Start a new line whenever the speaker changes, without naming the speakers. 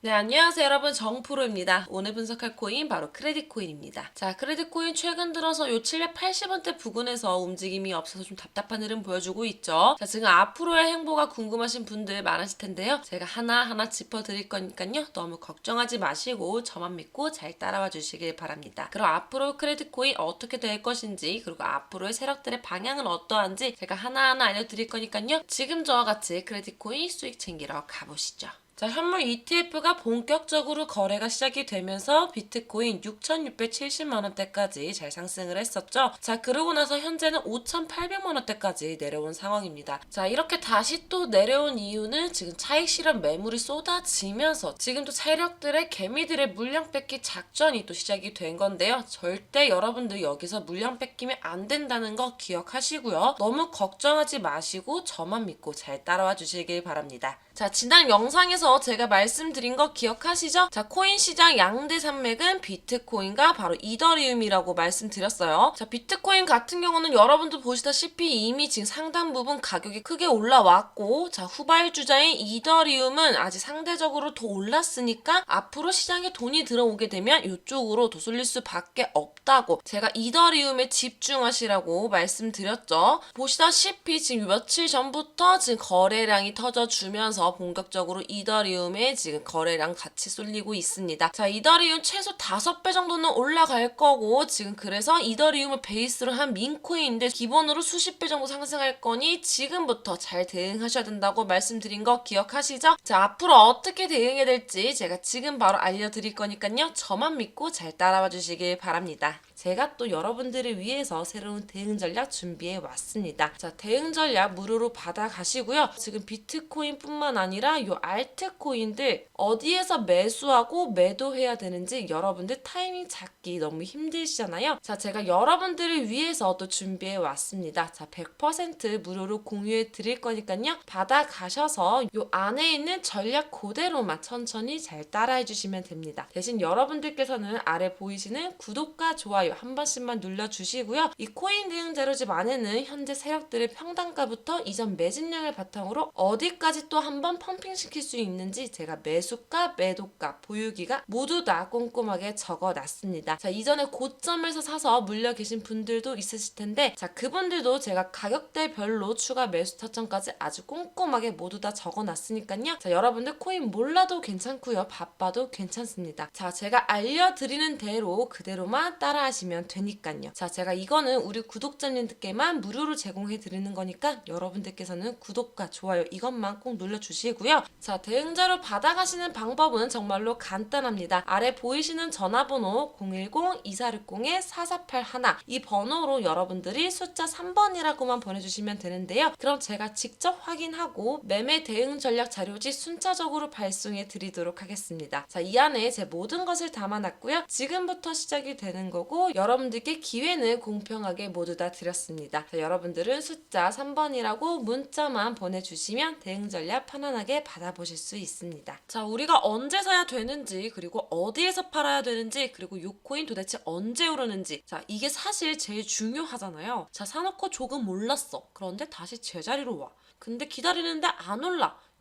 네, 안녕하세요 여러분 정프로입니다. 오늘 분석할 코인 바로 크레딧 코인입니다. 자, 크레딧 코인 최근 들어서 요 780원대 부근에서 움직임이 없어서 좀 답답한 흐름 보여주고 있죠. 자, 지금 앞으로의 행보가 궁금하신 분들 많으실 텐데요. 제가 하나하나 짚어드릴 거니까요. 너무 걱정하지 마시고 저만 믿고 잘 따라와 주시길 바랍니다. 그럼 앞으로 크레딧 코인 어떻게 될 것인지 그리고 앞으로의 세력들의 방향은 어떠한지 제가 하나하나 알려드릴 거니까요. 지금 저와 같이 크레딧 코인 수익 챙기러 가보시죠. 자, 현물 ETF가 본격적으로 거래가 시작이 되면서 비트코인 6,670만 원대까지 잘 상승을 했었죠. 자, 그러고 나서 현재는 5,800만 원대까지 내려온 상황입니다. 자, 이렇게 다시 또 내려온 이유는 지금 차익 실현 매물이 쏟아지면서 지금 또 세력들의 개미들의 물량 뺏기 작전이 또 시작이 된 건데요. 절대 여러분들 여기서 물량 뺏기면 안 된다는 거 기억하시고요. 너무 걱정하지 마시고 저만 믿고 잘 따라와 주시길 바랍니다. 자, 지난 영상에서 제가 말씀드린 거 기억하시죠? 자, 코인 시장 양대 산맥은 비트코인과 바로 이더리움이라고 말씀드렸어요. 자, 비트코인 같은 경우는 여러분도 보시다시피 이미 지금 상당 부분 가격이 크게 올라왔고, 자, 후발주자인 이더리움은 아직 상대적으로 더 올랐으니까 앞으로 시장에 돈이 들어오게 되면 이쪽으로 더 쏠릴 수밖에 없다고 제가 이더리움에 집중하시라고 말씀드렸죠. 보시다시피 지금 며칠 전부터 지금 거래량이 터져주면서 본격적으로 이더리움에 지금 거래량 같이 쏠리고 있습니다. 자, 이더리움 최소 5배 정도는 올라갈 거고 지금 그래서 이더리움을 베이스로 한 민코인인데 기본으로 수십 배 정도 상승할 거니 지금부터 잘 대응하셔야 된다고 말씀드린 거 기억하시죠? 자, 앞으로 어떻게 대응해야 될지 제가 지금 바로 알려드릴 거니까요. 저만 믿고 잘 따라와 주시길 바랍니다. 제가 또 여러분들을 위해서 새로운 대응 전략 준비해 왔습니다. 자, 대응 전략 무료로 받아 가시고요. 지금 비트코인뿐만 아니라 요 알트코인들 어디에서 매수하고 매도해야 되는지 여러분들 타이밍 잡기 너무 힘드시잖아요. 자, 제가 여러분들을 위해서 또 준비해 왔습니다. 자, 100% 무료로 공유해 드릴 거니까요. 받아 가셔서 요 안에 있는 전략 그대로만 천천히 잘 따라해 주시면 됩니다. 대신 여러분들께서는 아래 보이시는 구독과 좋아요 한 번씩만 눌러주시고요. 이 코인 대응 자료집 안에는 현재 세력들의 평단가부터 이전 매진량을 바탕으로 어디까지 또한 번 펌핑시킬 수 있는지 제가 매수가, 매도가, 보유기가 모두 다 꼼꼼하게 적어놨습니다. 자 이전에 고점에서 사서 물려 계신 분들도 있으실 텐데 자 그분들도 제가 가격대별로 추가 매수 타점까지 아주 꼼꼼하게 모두 다 적어놨으니까요. 자 여러분들 코인 몰라도 괜찮고요. 바빠도 괜찮습니다. 자 제가 알려드리는 대로 그대로만 따라하시면 되니까요. 자 제가 이거는 우리 구독자님들께만 무료로 제공해 드리는 거니까 여러분들께서는 구독과 좋아요 이것만 꼭 눌러주 시고요. 자 대응자로 받아가시는 방법은 정말로 간단합니다. 아래 보이시는 전화번호 010-2460-4481 이 번호로 여러분들이 숫자 3번이라고만 보내주시면 되는데요. 그럼 제가 직접 확인하고 매매 대응 전략 자료지 순차적으로 발송해 드리도록 하겠습니다. 자, 이 안에 제 모든 것을 담아놨고요. 지금부터 시작이 되는 거고 여러분들께 기회는 공평하게 모두 다 드렸습니다. 자, 여러분들은 숫자 3번이라고 문자만 보내주시면 대응 전략 편안하게 받아보실 수 있습니다. 자, 우리가 언제 사야 되는지 그리고 어디에서 팔아야 되는지 그리고 요 코인 도대체 언제 오르는지 자, 이게 사실 제일 중요하잖아요. 자, 사놓고 조금 올랐어. 그런데 다시 제자리로 와. 근데 기다리는데 안 올라.